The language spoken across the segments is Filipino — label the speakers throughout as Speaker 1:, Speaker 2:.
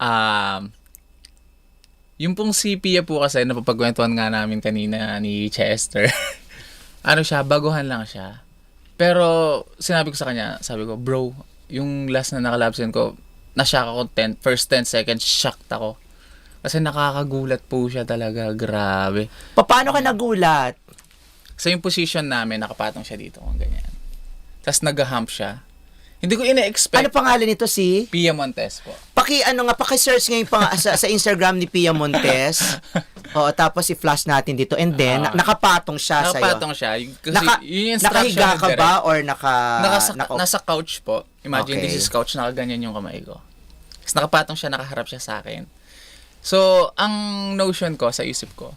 Speaker 1: Um, yung pong si Pia po kasi, napapagkwentuhan nga namin kanina ni Chester. ano siya, baguhan lang siya. Pero sinabi ko sa kanya, sabi ko, bro, yung last na nakalabsin ko, na-shock ako 10, first 10 seconds, shocked ako. Kasi nakakagulat po siya talaga, grabe.
Speaker 2: Paano ka nagulat?
Speaker 1: Sa yung position namin, nakapatong siya dito, kung ganyan. Tapos nag-hump siya. Hindi ko ina-expect.
Speaker 2: Ano pangalan nito si?
Speaker 1: Pia Montes po.
Speaker 2: Paki ano nga paki-search ngayon pa sa, sa Instagram ni Pia Montes. Oo, tapos i-flash natin dito and then
Speaker 1: Ah.
Speaker 2: na- nakapatong siya sa
Speaker 1: Nakapatong siya. Kasi
Speaker 2: Naka,
Speaker 1: yun yung instruction
Speaker 2: nakahiga ka ba or naka
Speaker 1: Nasa,
Speaker 2: naka-
Speaker 1: nasa couch po. Imagine,
Speaker 2: Okay.
Speaker 1: this is couch, nakaganyan yung kamay ko. Tapos nakapatong siya, nakaharap siya sa akin. So, ang notion ko sa isip ko,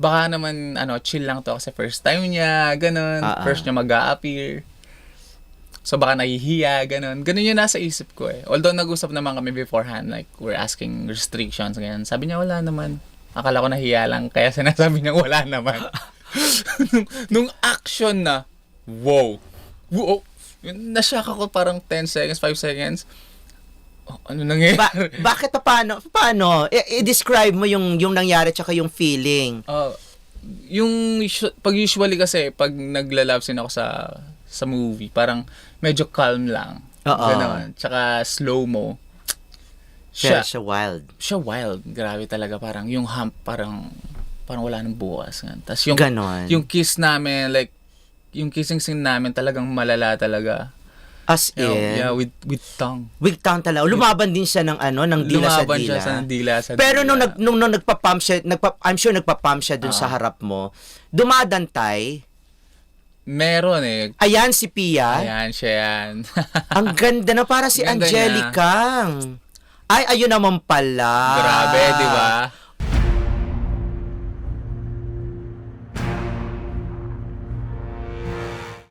Speaker 1: baka naman, ano, chill lang to kasi first time niya, ganun.
Speaker 2: Ah, ah.
Speaker 1: First niya mag appear So, baka nahihiya, ganun. Ganun yung nasa isip ko eh. Although, nag-usap naman kami beforehand, like, we're asking restrictions, ganyan. Sabi niya, wala naman. Akala ko nahiya lang, kaya sinasabi niya, wala naman. nung, nung action na, wow. Wow. Nashock ako parang 10 seconds, 5 seconds. Oh, ano nangyayari?
Speaker 2: ba, bakit pa paano? Paano? I-describe mo yung yung nangyari tsaka yung feeling.
Speaker 1: Oh, yung usu- pag usually kasi pag nagla-love scene ako sa sa movie, parang medyo calm lang.
Speaker 2: Oo.
Speaker 1: Tsaka slow mo.
Speaker 2: Siya,
Speaker 1: Siya,
Speaker 2: siya wild.
Speaker 1: siya wild. Grabe talaga. Parang yung hump, parang parang wala nang bukas. Tapos yung,
Speaker 2: Ganon.
Speaker 1: yung kiss namin, like, yung kissing scene namin talagang malala talaga.
Speaker 2: As in,
Speaker 1: yeah, with with tongue.
Speaker 2: wig town talaga. Lumaban din siya ng ano, ng dila sa
Speaker 1: Lumaban
Speaker 2: dila.
Speaker 1: siya sa dila sa
Speaker 2: Pero nung,
Speaker 1: dila.
Speaker 2: nag, nung, nung nagpa-pump siya, nagpa, I'm sure nagpa-pump siya dun
Speaker 1: Ah.
Speaker 2: sa harap mo, dumadantay,
Speaker 1: Meron eh.
Speaker 2: ayan si Pia,
Speaker 1: Ayan siya yan.
Speaker 2: ang ganda na para si
Speaker 1: Ganda
Speaker 2: Angelica. Ay, ayun naman pala.
Speaker 1: Grabe, di ba?